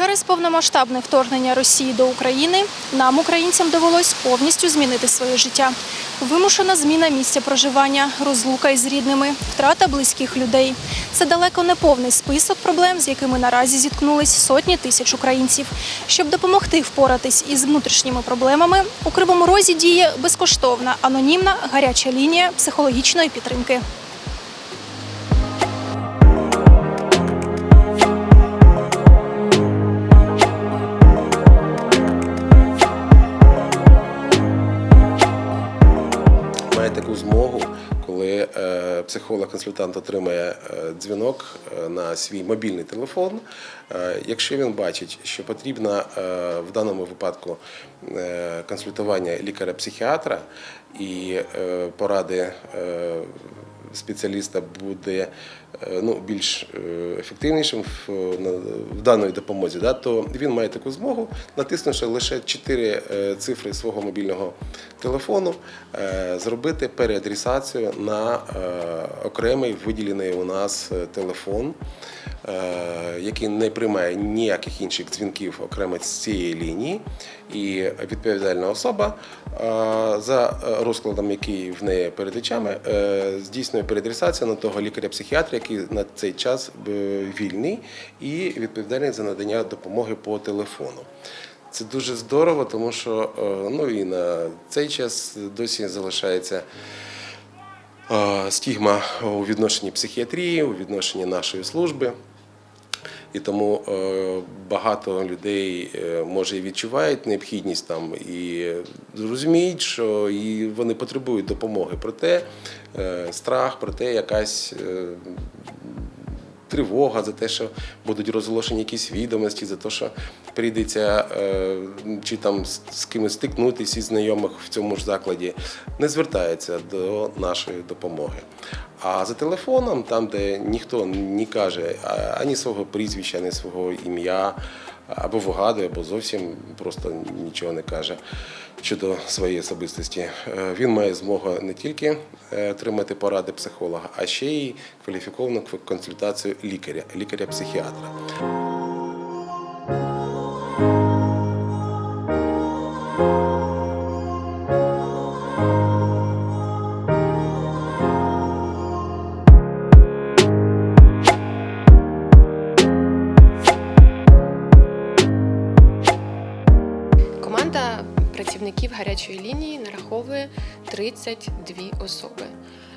Через повномасштабне вторгнення Росії до України нам, українцям, довелось повністю змінити своє життя. Вимушена зміна місця проживання, розлука із рідними, втрата близьких людей. Це далеко не повний список проблем, з якими наразі зіткнулись сотні тисяч українців. Щоб допомогти впоратись із внутрішніми проблемами, у Кривому Розі діє безкоштовна анонімна гаряча лінія психологічної підтримки. Має таку змогу, коли е, психолог-консультант отримає е, дзвінок е, на свій мобільний телефон. Якщо він бачить, що потрібно в даному випадку консультування лікаря-психіатра і поради спеціаліста буде е, ну, більш е, ефективнішим в, в даної допомозі, да, то він має таку змогу, натиснувши лише 4 е, цифри свого мобільного телефону, зробити переадресацію на окремий виділений у нас телефон, який не приймає ніяких інших дзвінків окремо з цієї лінії. І відповідальна особа за розкладом, який в неї перед очами, е, здійснює переадресацію на того лікаря-психіатра, який на цей час е, вільний і відповідальний за надання допомоги по телефону. Це дуже здорово, тому що е, ну і на цей час досі залишається е, стігма у відношенні психіатрії, у відношенні нашої служби. І тому е, багато людей е, може і відчувають необхідність там і розуміють, що і вони потребують допомоги. Проте е, страх, проте якась тривога за те, що будуть розголошені якісь відомості, за те, що прийдеться чи там з кимось стикнутися із знайомих в цьому ж закладі, не звертаються до нашої допомоги. А за телефоном, там, де ніхто не каже ані свого прізвища, ані свого ім'я, або вигадує, або зовсім просто нічого не каже щодо своєї особистості. Е, Він має змогу не тільки е, отримати поради психолога, а ще й кваліфіковану консультацію лікаря, лікаря-психіатра. Працівників гарячої лінії нараховує 32 особи.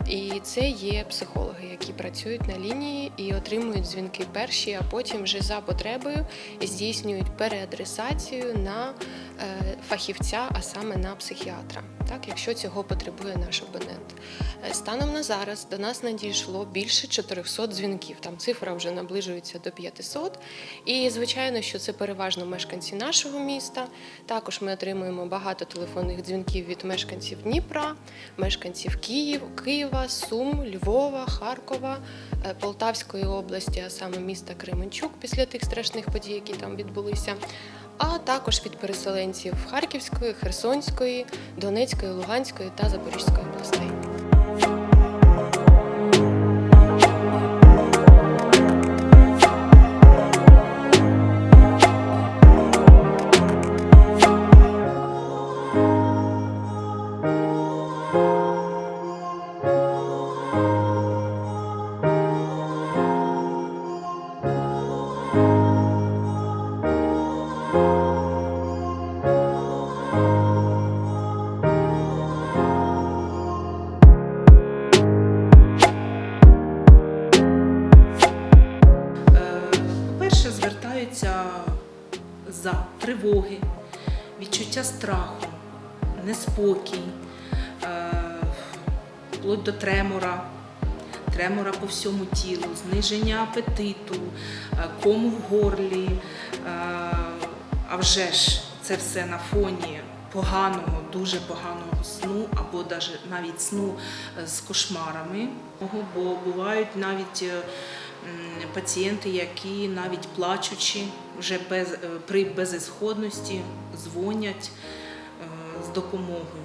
І це є психологи, які працюють на лінії і отримують дзвінки перші, а потім вже за потребою здійснюють переадресацію на е, фахівця, а саме на психіатра, так якщо цього потребує наш абонент. Е, Станом на зараз до нас надійшло більше 400 дзвінків. Там цифра вже наближується до 500. І звичайно, що це переважно мешканці нашого міста. Також ми отримуємо багато телефонних дзвінків від мешканців Дніпра, мешканців Київ, Києва, Сум, Львова, Харкова, е, Полтавської області, а саме міста Кременчук після тих страшних подій, які там відбулися. А також від переселенців Харківської, Херсонської, Донецької, Луганської та Запорізької областей. За тривоги, відчуття страху, неспокій, е, вплоть до тремора, тремора по всьому тілу, зниження апетиту, е, кому в горлі. Е, А вже ж це все на фоні поганого, дуже поганого сну, або навіть сну з кошмарами. Бо бувають навіть пацієнти, які навіть плачучи, вже без, е, при безісходності дзвонять е, з допомогою.